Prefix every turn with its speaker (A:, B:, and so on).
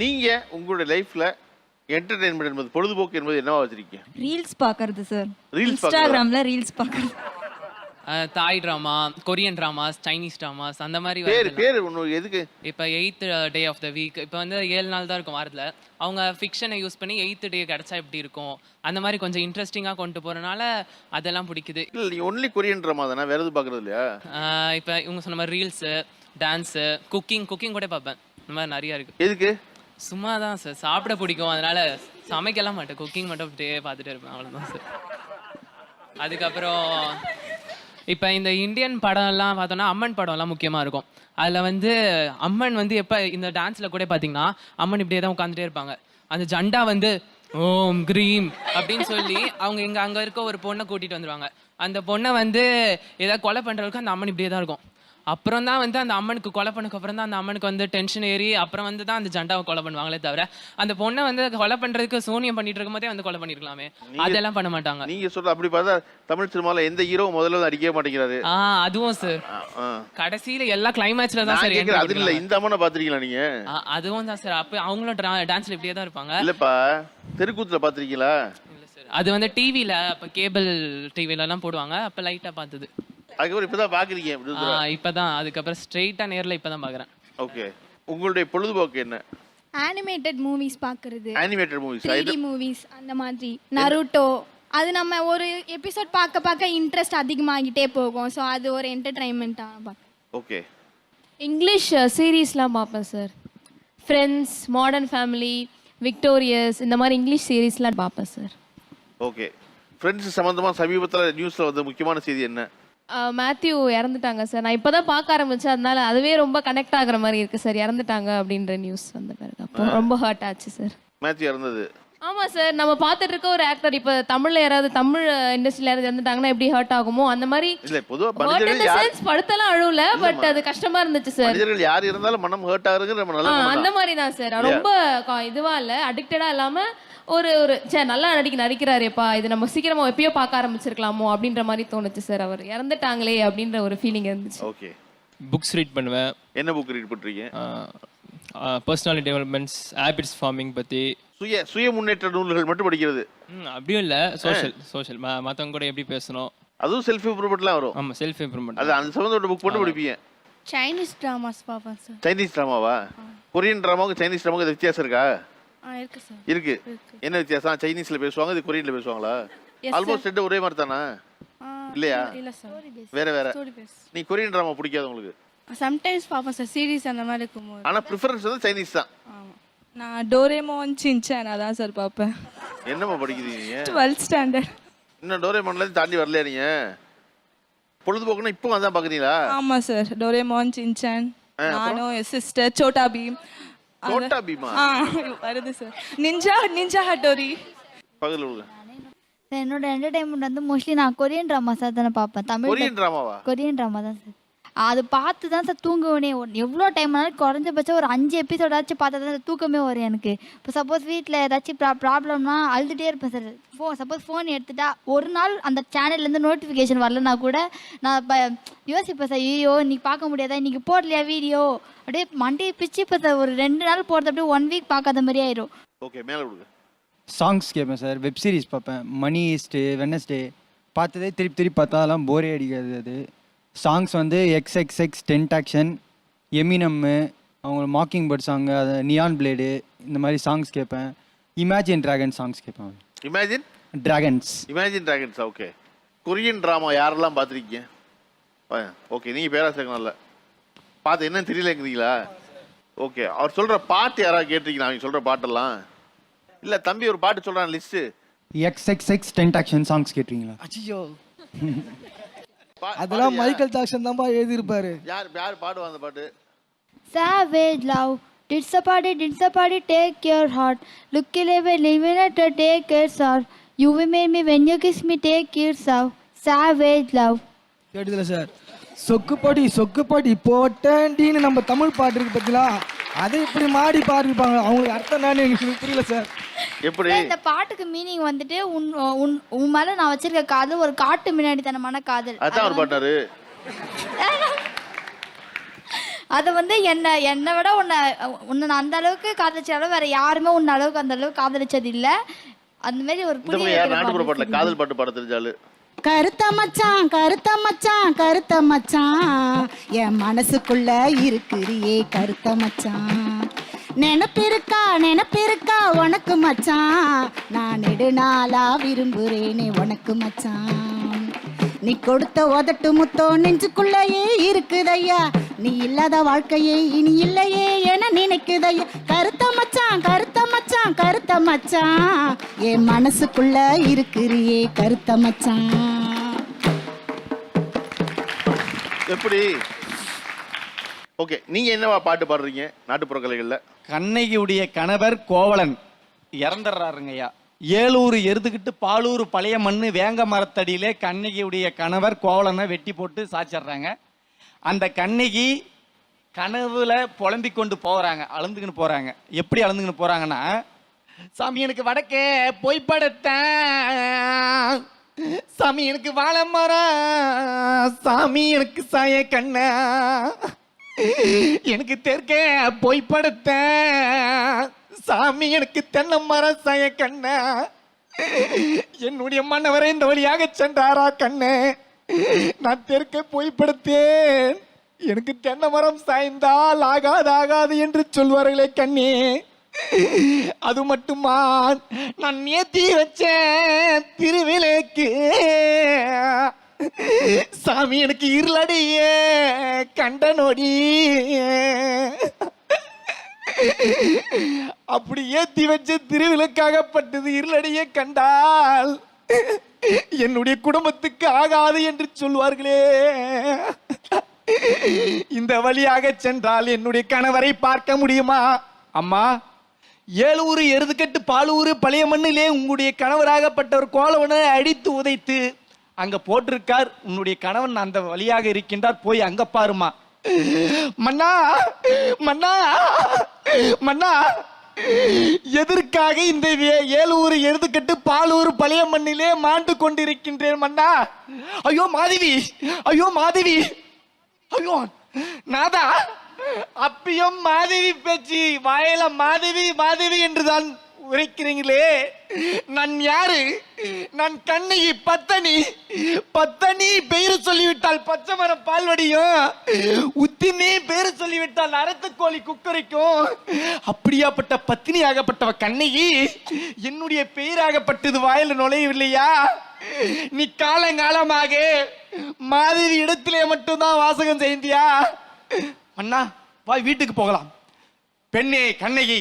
A: நீங்க உங்களுடைய லைஃப்ல என்டர்டைன்மெண்ட் என்பது பொழுதுபோக்கு என்பது என்னவா வச்சிருக்கீங்க?
B: ரீல்ஸ் பார்க்கறது சார்
A: Reels
B: இன்ஸ்டாகிராம்ல ரீல்ஸ் பார்க்கறது
C: Thai drama Korean dramas Chinese dramas அந்த மாதிரி
A: பேர். பேர் ஒன்று எதுக்கு?
C: இப்போ eighth day of the week இப்போ வந்து ஏழு நாள் தான் இருக்கும் வாரத்தில். அவங்க ஃபிக்ஷனை யூஸ் பண்ணி எயித் டே கிடச்சா எப்படி இருக்கும்? அந்த மாதிரி கொஞ்சம் இன்ட்ரெஸ்டிங்காக கொண்டு போகிறனால அதெல்லாம் பிடிக்குது.
A: இல்ல ஒன்லி கொரியன் ட்ராமா தானே வேற எதுவும் பாக்குறது இல்லையா?
C: இப்போ இவங்க சொன்ன மாதிரி ரீல்ஸு டான்ஸு குக்கிங் குக்கிங் கூட பார்ப்பேன். இந்த மாதிரி நிறையா இருக்குது
A: எதுக்கு?
C: சும்மா தான் சார். சாப்பிட பிடிக்கும். அதனால சமைக்கலாம் மாட்டேன். குக்கிங் மட்டும் அப்படியே பார்த்துட்டே இருப்பேன். அவ்வளோதான் சார். அதுக்கப்புறம் இப்போ இந்த இந்தியன் படம்லாம் பார்த்தோன்னா அம்மன் படம்லாம் முக்கியமாக இருக்கும். அதில் வந்து அம்மன் வந்து எப்போ இந்த டான்ஸில் கூட பார்த்தீங்கன்னா அம்மன் இப்படியே தான் உட்காந்துட்டே இருப்பாங்க. அந்த ஜண்டா வந்து ஓம் கிரீம் அப்படின்னு சொல்லி அவங்க இங்கே அங்கே இருக்க ஒரு பொண்ணை கூட்டிகிட்டு வந்துடுவாங்க அந்த பொண்ணை வந்து ஏதாவது கொலை பண்ணுறதுக்கு அந்த அம்மன் இப்படியே தான் இருக்கும். அப்புறம் தான் வந்து அந்த அம்மனுக்கு கொலை பண்ணக்கு அப்புறம் தான் அந்த அம்மனுக்கு வந்து டென்ஷன் ஏறி அப்புறம் வந்து தான் அந்த ஜண்டாவை கொலை பண்ணுவாங்களே தவிர அந்த பொண்ணை வந்து கொலை பண்றதுக்கு சூனியம் பண்ணிட்டு இருக்கும்போதே வந்து கொலை பண்ணிருக்கலாமே. அதெல்லாம் பண்ண மாட்டாங்க.
A: நீங்க சொல்ற அப்படி பார்த்தா தமிழ் சினிமால எந்த ஹீரோ முதல்ல அடிக்கவே மாட்டேங்கிறாரு?
C: ஆ அதுவும் சார். கடைசியில எல்லா கிளைமேக்ஸ்ல தான் சார்
A: அது இல்ல இந்த அம்மனை பாத்திருக்கீங்களா நீங்க?
C: அதுவும் தான் சார் அப்ப அவங்களும் டான்ஸ்ல இப்படியே தான் இருப்பாங்க.
A: இல்லப்பா தெருக்கூத்துல பாத்திருக்கீங்களா
C: அது வந்து டிவில அப்ப கேபிள் டிவில எல்லாம் போடுவாங்க அப்ப லைட்டா பார்த்தது.
A: அதுக்கப்புறம் இப்பதான் பாக்குறீங்க
C: ஆ, இப்பதான். அதுக்கப்புறம் ஸ்ட்ரெயிட்டா நேர்ல இப்பதான் பாக்குறேன்.
A: ஓகே உங்களுடைய பொழுதுபோக்கு என்ன?
D: அனிமேட்டட் மூவிஸ் பார்க்குறது
A: animated movies
D: three D movies அந்த மாதிரி. நருட்டோ அது நம்ம ஒரு எபிசோட் பார்க்க பார்க்க இன்ட்ரெஸ்ட் அதிகமாகிட்டே போகும். ஸோ அது ஒரு என்டர்டைன்மெண்ட்டாக பார்க்க
A: ஓகே
E: இங்கிலீஷ் சீரீஸ்லாம் பார்ப்பேன் sir Friends Modern Family Victorious இந்த மாதிரி இங்கிலீஷ் சீரீஸ்லாம் பார்ப்பேன் சார்
A: ஓகே ஃப்ரெண்ட்ஸ் சம்பந்தமா சமீபத்துல நியூஸ்ல வந்து முக்கியமான செய்தி என்ன?
E: மேத்யூ இறந்துட்டாங்க சார் நான் இப்போ தான் பார்க்க ஆரம்பிச்சேன். அதனால அதுவே ரொம்ப கனெக்ட் ஆகுற மாதிரி இருக்குது சார் இறந்துட்டாங்க அப்படின்ற நியூஸ் வந்த பிறகு. அப்போ ரொம்ப ஹர்ட் ஆச்சு சார்
A: மேத்யூ இறந்தது.
E: ஆமாம் சார் நம்ம பார்த்துட்டு இருக்க ஒரு ஆக்டர் இப்போ தமிழில் யாராவது தமிழ் இண்டஸ்ட்ரியில் யாராவது இறந்துட்டாங்கன்னா எப்படி ஹர்ட் ஆகுமோ அந்த மாதிரி
A: இல்ல பொதுவா மனிதர்கள் யார்
E: சென்ஸ் படத்தெல்லாம் அழுவல பட் அது கஷ்டமா இருந்துச்சு சார்
A: மனிதர்கள் யார் இருந்தாலும் மனம் ஹர்ட் ஆகுறது நம்ம
E: ஆ,
A: நல்லா
E: அந்த மாதிரி தான் சார் ரொம்ப இதுவா இல்ல அடிக்டடா இல்லாம ஒரு ஒரு சே நல்லா நடிக்க நடிக்கிறாரேப்பா. இது நம்ம சீக்கிரமா எப்பயோ பார்க்க ஆரம்பிச்சிருக்கலாமோ அப்படின்ற மாதிரி தோணுச்சு சார் அவர் இறந்துட்டாங்களே அப்படின்ற ஒரு ஃபீலிங் இருந்துச்சு.
A: ஓகே
F: புக்ஸ் ரீட் பண்ணுவேன்.
A: என்ன புக் ரீட் பண்றீங்க?
F: பர்சனாலிட்டி டெவலப்மெண்ட்ஸ் ஹேபிட்ஸ் ஃபார்மிங் பற்றி
A: சுய சுய முன்னேற்ற நூல்கள் மட்டும் படிக்கிறது.
F: அப்படியும் இல்லை. சோஷியல் சோஷியல் மற்றவங்க கூட எப்படி பேசணும்?
A: அதுவும் செல்ஃப் இம்ப்ரூவ்மெண்ட்லாம் வரும்.
F: ஆமாம் செல்ஃப் இம்ப்ரூவ்மெண்ட்
A: அது அந்த சம்பந்தப்பட்ட புக் மட்டும் படிப்பீங்க.
D: சைனீஸ் ட்ராமாஸ் பார்ப்பேன் சார்
A: சைனீஸ் ட்ராமாவா கொரியன் ட்ராமாவுக்கு சைனீஸ் ட்ராமாவுக்கு வித்தியாசம் இருக்கா?
D: இருக்கு சார்.
A: இருக்கு. என்ன வித்தியாசம்? சைனீஸ்ல பேசுவாங்க இது கொரியன்ல பேசுவாங்களா? ஆல்மோஸ்ட் ரெண்டு ஒரே மாதிரி தானா? இல்லையா?
G: இல்லை சார்.
A: வேற வேற. நீ கொரியன் ட்ராமா பிடிக்காது உங்களுக்கு?
G: சம்டைம்ஸ் பார்ப்பேன் சார் சீரிஸ் அந்த மாதிரி இருக்கும்போது.
A: ஆனா ப்ரிஃபரன்ஸ் வந்து சைனீஸ் தான்.
G: நான் டோரேமோன் சின்சான் அதான் சார் பார்ப்பேன்.
A: என்னம்மா படிக்கிறீங்க நீங்க?
G: டுவெல்த் ஸ்டாண்டர்ட்
A: இன்னும் டோரேமான்ல தாண்டி வரலையா நீங்க? பொழுதுபோக்குன்னா இப்போ அதான் பாக்குறீங்களா
G: ஆமாம் சார் டோரேமோன் சின்சான் நானும் என் சிஸ்டர் சோட்டா பீம்
A: சோட்டா பீமா.
G: வருது சார் நிஞ்சா நிஞ்சா ஹட்டோரி
A: பகல்
H: என்னோட என்டர்டைன்மெண்ட் வந்து மோஸ்ட்லி நான் கொரியன் ட்ராமாஸ் தானே பார்ப்பேன் தமிழ்
A: கொரியன் ட்ராமாவா
H: கொரியன் ட்ராமா தான் சார் அது பார்த்து தான் சார் தூங்குவேனே எவ்வளோ டைம் ஆனாலும் குறைஞ்சபட்சம் ஒரு அஞ்சு எபிசோடாச்சும் பார்த்தா தான் தூக்கமே வரும் எனக்கு. இப்போ சப்போஸ் வீட்டில் ஏதாச்சும் ப்ரா ப்ராப்ளம்னா அழுதுகிட்டே இருப்பேன் சார் ஃபோன் சப்போஸ் ஃபோன் எடுத்துட்டா ஒரு நாள் அந்த சேனல்லேருந்து நோட்டிஃபிகேஷன் வரலனா கூட நான் இப்போ யோசிப்பேன் சார் ஐயோ இன்னைக்கு பார்க்க முடியாதா? இன்னைக்கு போடலையா வீடியோ அப்படியே மண்டையை பிச்சு இப்போ சார் ஒரு ரெண்டு நாள் போகிறது அப்படியே ஒன் வீக் பார்க்காத மாதிரி ஆயிரும்.
A: ஓகே மேல விடுங்க.
I: சாங்ஸ் கேட்பேன் சார் வெப் சீரிஸ் பார்ப்பேன். மணி ஈஸ்ட்டு வெனஸ்டே பார்த்ததே திருப்பி திருப்பி பார்த்தாலாம் போரே அடிக்காது அது. சாங்ஸ் வந்து X X X tent action Eminem அவங்க மாக்கிங் பேர்ட் சாங்கு அது நியான் பிளேடு இந்த மாதிரி சாங்ஸ் கேட்பேன். இமேஜின் டிராகன் சாங்ஸ் கேட்பேன்.
A: Imagine
I: Dragons
A: Imagine Dragons okay Korean drama யாரெல்லாம் பார்த்துருக்கீங்க? ஓகே நீங்கள் பேராசிரியர் நல்ல பார்த்து என்னன்னு தெரியலங்கிறீங்களா ஓகே அவர் சொல்கிற பாட்டு யாராவது கேட்டிருக்கீங்களா? அவங்க சொல்கிற பாட்டெல்லாம்? இல்லை தம்பி ஒரு பாட்டு சொல்கிறான் list
I: X X X tent action songs கேட்டிருக்கீங்களா?
J: அச்சியோ அதெல்லாம் மைக்கேல் ஜாக்சன் தான்ப்பா எழுதியிருப்பாரு
A: யார் யார் பாடுவா அந்த பாட்டு
H: Savage love. Did somebody, did somebody take your heart? Look eleven, eliminator, take it off. You will make me when you kiss me, take it off. Savage love.
J: கேட்டதில்ல சார் சொக்குப்பாடி சொக்குப்பாடி போட்டேன்டின்னு நம்ம தமிழ் பாட்டு இருக்கு பார்த்தீங்களா அதை இப்படி மாடி பாடிருப்பாங்க. அவங்களுக்கு அர்த்தம் என்னன்னு எங்களுக்கு புரியல சார்
A: எப்படி?
H: இந்த பாட்டுக்கு மீனிங் வந்துட்டு உன் உன் உன் மேல நான் வச்சிருக்க காதல் ஒரு காட்டு முன்னாடி தனமான காதல்.
A: அதான் அவர் பாட்டாரு.
H: அதை வந்து என்னை என்னை விட உன்னை உன்னை நான் அந்த அளவுக்கு காதலிச்சாலும் வேற யாருமே உன்ன அளவுக்கு அந்த அளவுக்கு காதலிச்சது இல்லை. அந்த மாதிரி ஒரு
A: இந்த பக்கம் யார் நாட்டுப்புற பாட்டுல காதல் பாட்டு பாட தெரிஞ்சாலு?
K: கருத்த மச்சான் கருத்த மச்சான் கருத்த மச்சான். என் மனசுக்குள்ள இருக்குறியே கருத்த மச்சான். நினப்பிருக்கா நினப்பிருக்கா உனக்கு மச்சான். நான் நெடுநாளா விரும்புறேனே உனக்கு மச்சான். நீ கொடுத்த உதட்டு முத்தோ நெஞ்சுக்குள்ளேயே இருக்குதையா. நீ இல்லாத வாழ்க்கையே இனி இல்லையே என நினைக்குதையா. கருத்த மச்சான் கருத்த மச்சான் கருத்த மச்சான். என் மனசுக்குள்ள இருக்குறியே கருத்த மச்சான்.
A: எப்படி? ஓகே நீங்க என்னவா பாட்டு பாடுறீங்க நாட்டுப்புற கலைகள்ல?
L: கண்ணகியுடைய கணவர் கோவலன். இறந்துடுறாருங்கய்யா ஏலூர் எருதுகிட்டு பாலூர் பழைய மண் வேங்க மரத்தடியிலே கண்ணகியுடைய கணவர் கோவலனை வெட்டி போட்டு சாச்சிடுறாங்க. அந்த கண்ணகி கனவுல புலம்பிக் கொண்டு போறாங்க அழுந்துக்கின்னு போறாங்க. எப்படி அழுந்துக்கின்னு போறாங்கன்னா சாமி எனக்கு வடக்கே பொய்ப்படுத்த சாமி எனக்கு வாழை மரம் சாமி எனக்கு சாய கண்ணா. எனக்கு தெற்க போய் படுத்த. சாமி எனக்கு தென்னை மரம் சாய கண்ணா. என்னுடைய மன்னவரை இந்த வழியாக சென்றாரா கண்ணு? நான் தெற்க போய் படுத்தேன். எனக்கு தென்னை மரம் சாய்ந்தால் ஆகாது ஆகாது என்று சொல்வார்களே கண்ணே. அது மட்டுமா நான் ஏத்தி வச்சேன் திருவிளக்கு. சாமி எனக்கு இருளடிய கண்ட நொடி. அப்படி ஏத்தி வச்ச திருவிளக்காகப்பட்டது இருளடிய கண்டால் என்னுடைய குடும்பத்துக்கு ஆகாது என்று சொல்வார்களே. இந்த வழியாக சென்றால் என்னுடைய கணவரை பார்க்க முடியுமா? அம்மா ஏழூர் எருதுக்கட்டு பாலூர் பழைய மண்ணிலே உங்களுடைய கணவராகப்பட்டவர் கோலவனை அடித்து உதைத்து அங்க போட்டிருக்கார். உன்னுடைய கணவன் அந்த வழியாக இருக்கின்றார். போய் அங்க பாருமா. மன்னா மன்னா மன்னா. எதற்காக இந்த ஏழு ஏலூர் எருதுக்கட்டு பாலூர் பழைய மண்ணிலே மாண்டு கொண்டிருக்கின்றேன் மன்னா? ஐயோ மாதவி ஐயோ மாதவி. ஐயோ நாதா. அப்பயும் மாதவி பேச்சு வாயில மாதவி மாதவி என்றுதான் உரைக்கிறீங்களே. நான் யாரு? நான் கண்ணகி பத்தனி பத்தனி பெயர் சொல்லிவிட்டால் பச்சை மரம் பால்வடியும் உத்தினி பெயர் சொல்லிவிட்டால் அரைத்தக்கோழி குக்கரைக்கும். அப்படியாப்பட்ட பத்தினி ஆகப்பட்டவ கண்ணகி என்னுடைய பெயராகப்பட்டது வாயில நுழையவில்லையா? நீ காலங்காலமாக மாதிரி இடத்திலே மட்டும்தான் வாசகம் செய்தியா? அண்ணா வா வீட்டுக்கு போகலாம். பெண்ணே கண்ணகி.